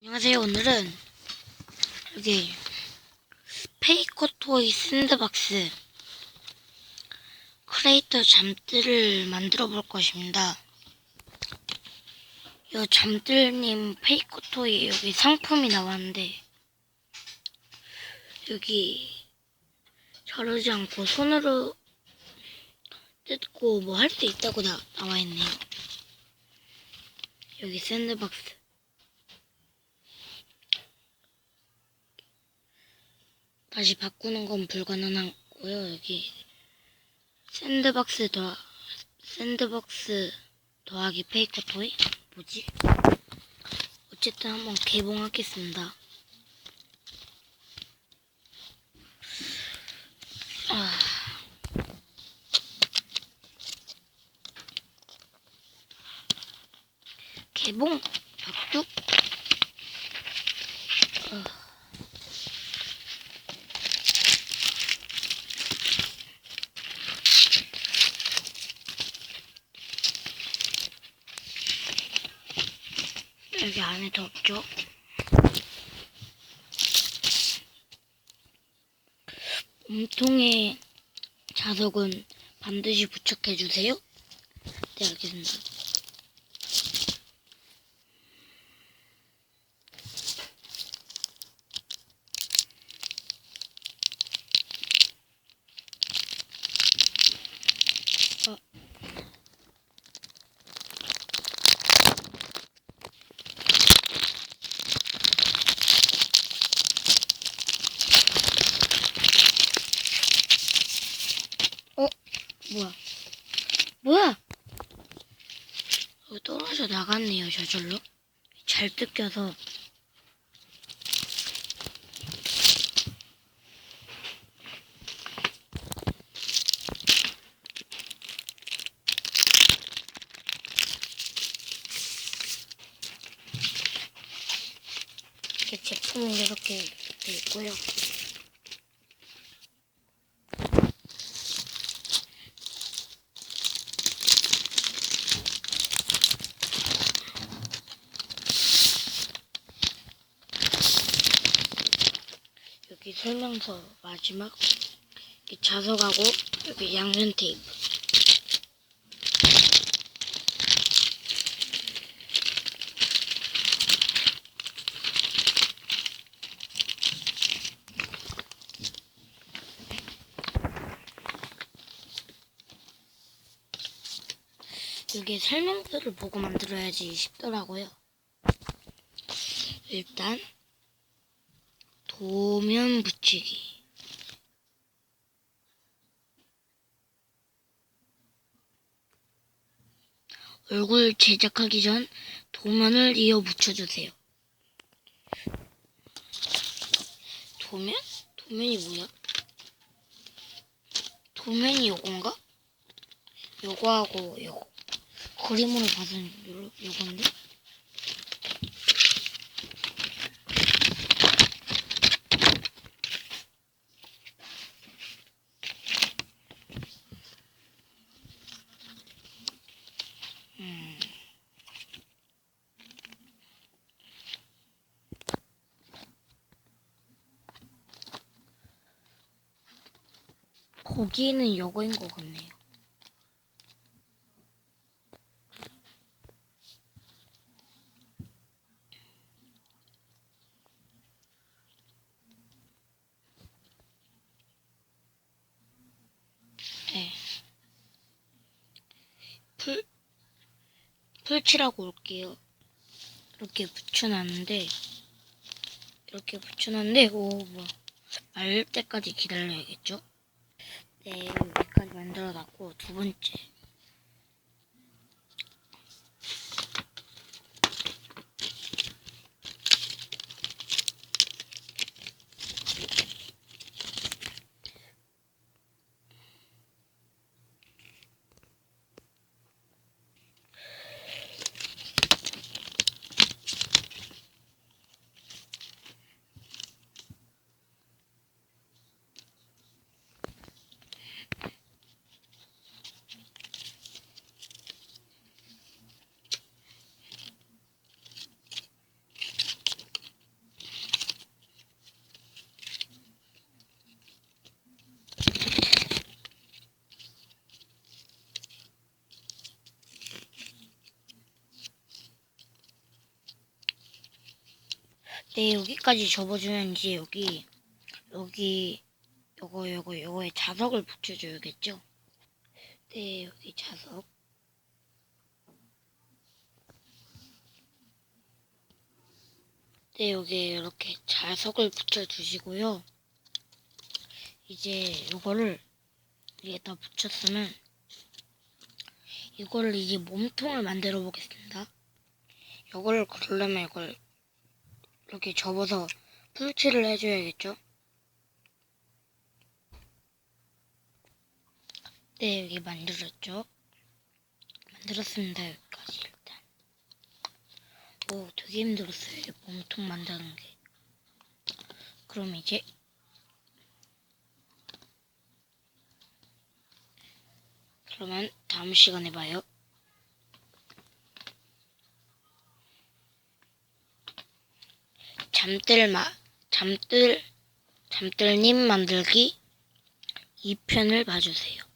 안녕하세요. 오늘은 여기 페이커 토이 샌드박스 크레이터 잠들을 만들어 볼 것입니다. 이 잠들님 페이커 토이 여기 상품이 나왔는데 여기 자르지 않고 손으로 뜯고 뭐 할 수 있다고 나, 나와 있네요. 여기 샌드박스. 다시 바꾸는 건 불가능하고요. 여기 샌드박스 더 샌드박스 더하기 페이커 토이 뭐지? 어쨌든 한번 개봉하겠습니다. 아. 개봉 박둑 여기 안에 더 없죠? 몸통에 자석은 반드시 부착해 주세요. 네, 알겠습니다. 어. 어? 뭐야? 뭐야? 어, 떨어져 나갔네요, 저절로. 잘 뜯겨서. 이렇게 제품은 이렇게 돼 있고요. 여기 설명서 마지막 이 자석하고 여기 양면 테이프 여기 설명서를 보고 만들어야지 싶더라고요. 일단 도면 붙이기. 얼굴 제작하기 전 도면을 이어 붙여주세요. 도면? 도면이 뭐야? 도면이 요건가? 요거하고 요거. 그림으로 봐서는 요, 요건데? 거기는 요거인 것 같네요. 네. 풀, 풀칠하고 올게요. 이렇게 붙여놨는데, 이렇게 붙여놨는데, 오, 뭐, 말 때까지 기다려야겠죠? 네, 여기까지 만들어놨고, 두 번째. 네, 여기까지 접어주면 이제 여기, 여기, 요거, 요거, 요거에 자석을 붙여줘야겠죠? 네, 여기 자석. 네, 여기 이렇게 자석을 붙여주시고요. 이제 요거를 위에다 붙였으면 이거를 이제 몸통을 만들어 보겠습니다. 요거를 그러려면 이걸 이렇게 접어서 풀칠을 해줘야겠죠? 네, 여기 만들었죠? 만들었습니다, 여기까지 일단. 오, 되게 힘들었어요, 이 몸통 만드는 게. 그럼 이제 그러면 다음 시간에 봐요. 잠들 마 잠들 잠들님 만들기 2편을 봐주세요.